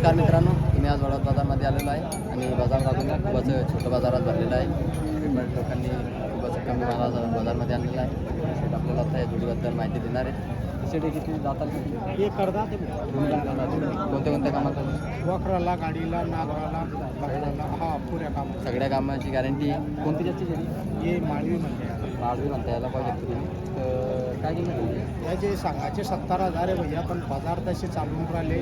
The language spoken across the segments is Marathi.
नमस्कार मित्रांनो तुम्ही आज वडोद बाजारमध्ये आलेलो आहे आणि बाजार दाखवून खूपच छोटं बाजारात भरलेलं आहे. पेमेंट लोकांनी खूपच कमी माला बाजारमध्ये आणलेला आहे. आपल्याला आता या जोडीबद्दल माहिती देणार आहे. शेट हे किती जातात किती हे पण करतात. कोणत्या कोणत्या कामात? वखराला गाडीला नागराला हा पुऱ्या कामात सगळ्या कामाची गॅरंटी आहे. कोणती जास्ती शेती हे माळवी म्हणते माळवी म्हणता यायला पाहिजे तुम्ही. तर काय किंमत? याचे सांगायचे सत्तर हजार आहे भैया पण बाजार तसे चालून राहिले.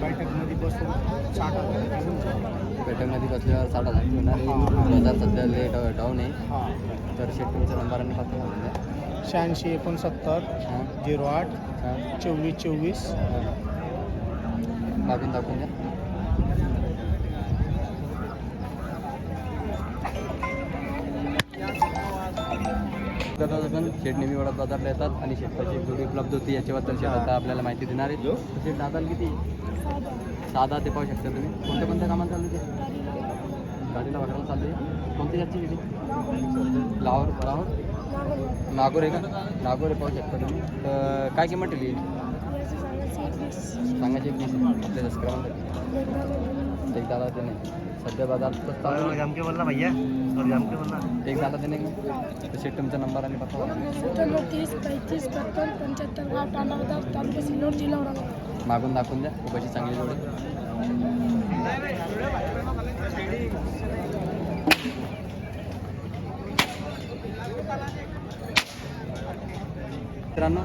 बैठकमध्ये बसून साठ हजार घेऊन. पेट्रोलमध्ये बसल्यावर साठ हजार होणार बाजार सध्या लेट डाऊन आहे. हा. तर शेट तुमचा नंबर आणि पत्ता सांगून द्या शहाऐंशी एकोणसत्तर हां. झिरो आठ हां. चोवीस चोवीस. मागून दाखवून द्या. करतात पण शेट नेहमी वडा बाजारला येतात आणि शेताची जोडी उपलब्ध होती याच्याबद्दल शेत आता आपल्याला माहिती देणार आहे शेट दादाल किती? साधा ते पाहू शकता तुम्ही. कोणत्या कोणत्या कामाला चालू ते? गाडीला वाटायला चालू आहे. कोणती जास्त किती लाहोर लाहोर? नागोर आहे का? नागोर आहे पाहू शकता तुम्ही. तर काय किंमत ठेवली? सांगायची एक आपल्या एक दादा ते नाही सध्या बाजार चालू आहे. के बोलना भैया और जम के बोलना एक झाला त्याने शेट तुमचा नंबर आणि पत्ता. सत्त्याण्णव तीस पैतीस पत्तर पंच्याहत्तर तालुका सिल्लोड जिल्हा औरंगाबाद. मागून दाखवून द्या. खूप अशी चांगली जोडी. मित्रांनो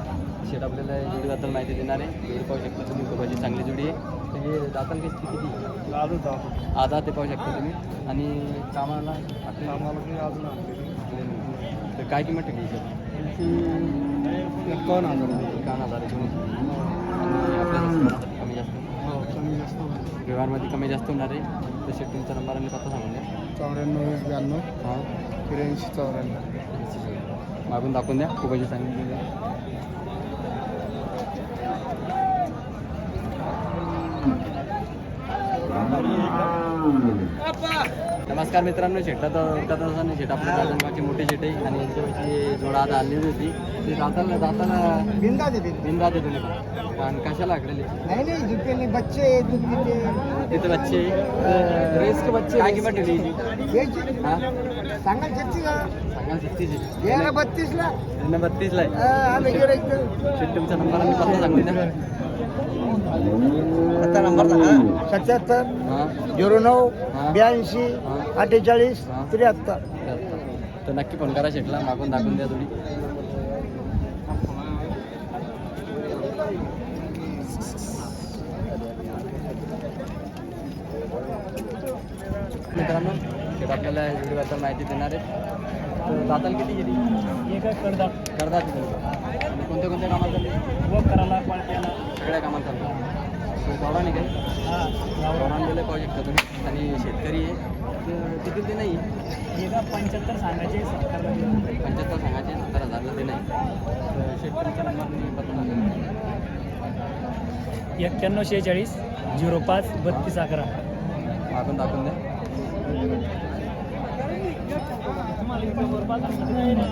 शेट आपल्याला जोडीबद्दल माहिती देणार आहे. जोडी पाहू शकता तुम्ही खूप चांगली जोडी आहे. म्हणजे दाताल किती किती आलू दाव आधा ते पाहू शकता तुम्ही. आणि कामाला आम्हाला काही अजून तर काय किंमत ठेवली एकावन्न हजार एकावन्न हजार आहे. तुम्ही आणि आपल्याला कमी जास्त हो कमी जास्त होईल. व्यवहारमध्ये कमी जास्त होणार आहे. शेट तुमचा नंबर आणि पत्ता सांगून द्या. चौऱ्याण्णव वीस ब्याण्णव. हां. त्र्याऐंशी चौऱ्याण्णव. मागून दाखवून द्या. खूप अशी सांगितली नमस्कार मित्रांनो शेटात उठत असताना शेट आपल्या दादांची मोठी शेट आहे आणि यांच्यावरची जोडा आता आणलेली होती ते. जाताना जाताना बिंदा देते बिंदा ते तुम्ही पण आणि कशाला आकडेले नहीं नहीं नहीं. बच्चे दूध पीते तिथे बच्चे रेस के बच्चे काय किंमत ठेवली याची? हा? सांगाल छत्तीस का सांगा सिक्स्टीची याला बत्तीस ला यांना बत्तीसला आहे. आम्ही गेलो एकदम शेट तुमचा नंबर आणि पत्ता सांगून द्या आता नंबर सांगा सत्याहत्तर झिरो नऊ. ब्याऐंशी. अठ्ठेचाळीस. त्र्याहत्तर तर नक्की फोन करा शेटला मागून दाखवून द्या थोडी मित्रांनो शेट आपल्याला व्हिडिओबद्दल माहिती देणार आहे तर दाताल किती गेली? करतात तुम्ही आणि कोणत्या कोणत्या कामात चालले? व करायला पळत्याला सगळ्या कामात चालतात दौडा निघेल दौडान गेले पाहू शकता तुम्ही आणि शेतकरी आहे. किती ते नाही पंच्याहत्तर सांगायचे सत्तर पंच्याहत्तर सांगायचे सत्तर हजारला ते नाही तर शेतकरीचा नंबर पत्ता सांगतो एक्क्याण्णव शेहेचाळीस झिरो पाच बत्तीस अकरा. मागून दाखवून द्या 何?